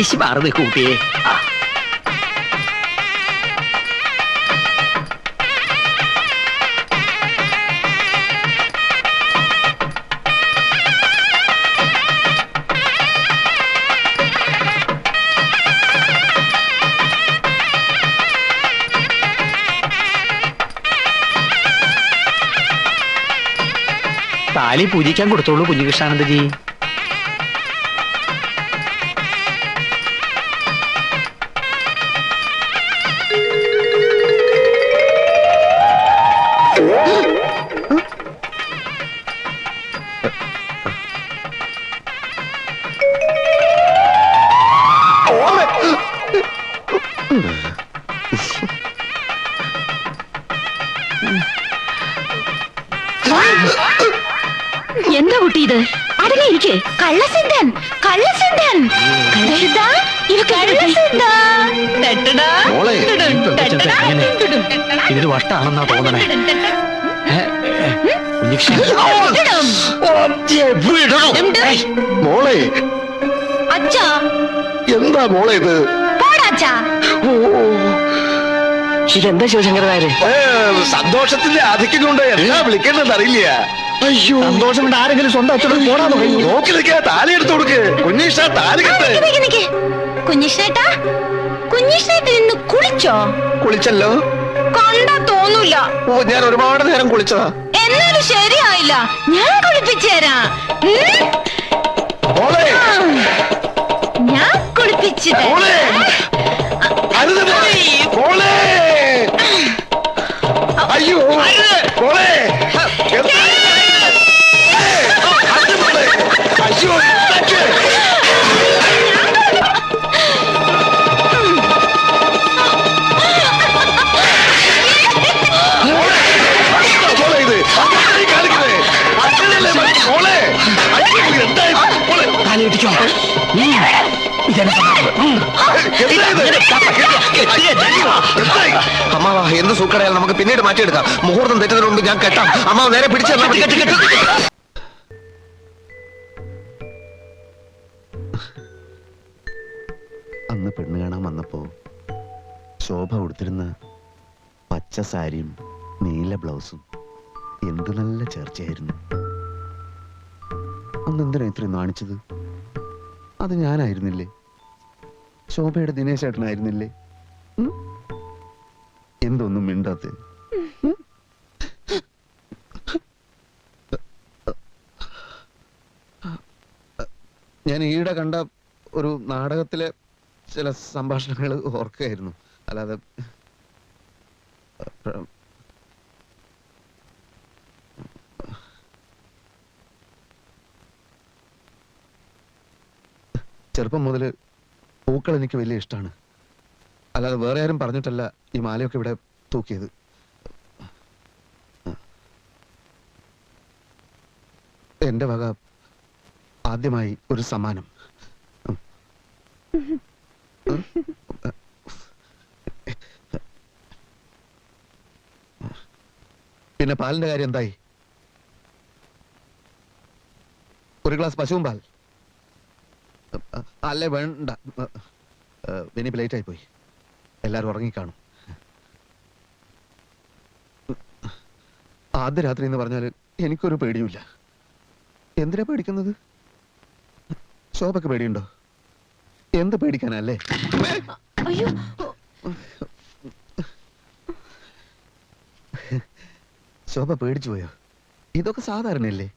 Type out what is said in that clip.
ഇശി മാറുന്നേ കൂട്ടിയേ. താലി പൂജിക്കാൻ കൊടുത്തോളൂ കുഞ്ഞുകൃഷ്ണാനന്ദജി എന്താ കുട്ടി ഇത്? അടങ്ങിയിരിക്കെ. കള്ളസിദ്ധൻ കള്ളസിദ്ധൻ കള്ളസിദ്ധ ഇത് കള്ളസിദ്ധ ഇതിന് വട്ടാണെന്നാ തോന്നണേ. മോളെ. അച്ഛാ. എന്താ മോളെ ഇത്? ഇതെന്താ ശിവശങ്കര നായര് ഏ, സന്തോഷത്തിന്റെ ആധിക്യം കൊണ്ട് എന്താ വിളിക്കേണ്ടത് അറിയില്ല. അയ്യോ. സന്തോഷം കൊണ്ട് ആരെങ്കിലും സ്വന്തം അച്ഛനോട് പോടാ നോക്കി നിൽക്കുക താലി എടുത്തു കൊടുക്ക്. കുഞ്ഞീഷ താലി കുഞ്ഞിഷ്ണേട്ടൻ ഇന്ന് കുളിച്ചോ? കുളിച്ചല്ലോ. കണ്ടാ തോന്നൂല. ഓ ഞാൻ ഒരുപാട് നേരം കുളിച്ചതാ. എന്നാലും ശരിയായില്ല. ഞാൻ കുളിപ്പിച്ചു തരാം ഉം? മോളെ. ഞാൻ കുളിപ്പിച്ചു അയ്യോ. ഇത്? എന്തായി? അമ്മാവാ എന്ത് സൂക്കടയാൽ നമുക്ക് പിന്നീട് മാറ്റിയെടുക്കാം. മുഹൂർത്തം തെറ്റുന്നതിന് മുമ്പ് ഞാൻ കെട്ടാം. അമ്മാവ് നേരെ പിടിച്ചു അന്ന് പെണ്ണ് കാണാൻ വന്നപ്പോ ശോഭ ഉടുത്തിരുന്ന പച്ച സാരിയും നീല ബ്ലൗസും എന്തു നല്ല ചേർച്ചയായിരുന്നു. അന്ന് എന്തിനാ ഇത്രയും നാണിച്ചത്? അത് ഞാനായിരുന്നില്ലേ? ശോഭയുടെ ദിനേശ് ഏട്ടനായിരുന്നില്ലേ? എന്തൊന്നും മിണ്ടാത്ത? ഞാൻ ഈയിടെ കണ്ട ഒരു നാടകത്തിലെ ചില സംഭാഷണങ്ങൾ ഓർക്കുകയായിരുന്നു. അല്ലാതെ ചെറുപ്പം മുതൽ പൂക്കൾ എനിക്ക് വലിയ ഇഷ്ടമാണ് അല്ലാതെ വേറെ ആരും പറഞ്ഞിട്ടല്ല ഈ മാലയൊക്കെ ഇവിടെ തൂക്കിയത്. എന്റെ വക ആദ്യമായി ഒരു സമ്മാനം. പിന്നെ പാലിന്റെ കാര്യം എന്തായി? ഒരു ഗ്ലാസ് പശുവും പാൽ. അല്ലേ വേണ്ട. ഇനിയിപ്പോ ലേറ്റ് ആയി പോയി. എല്ലാരും ഉറങ്ങിക്കാണും. ആദ്യ രാത്രി എന്ന് പറഞ്ഞാൽ എനിക്കൊരു പേടിയുമില്ല. എന്തിനാ പേടിക്കുന്നത്? ശോഭക്ക് പേടിയുണ്ടോ? എന്ത് പേടിക്കാനല്ലേ? അയ്യോ. ശോഭ പേടിച്ചു പോയോ? ഇതൊക്കെ സാധാരണയല്ലേ?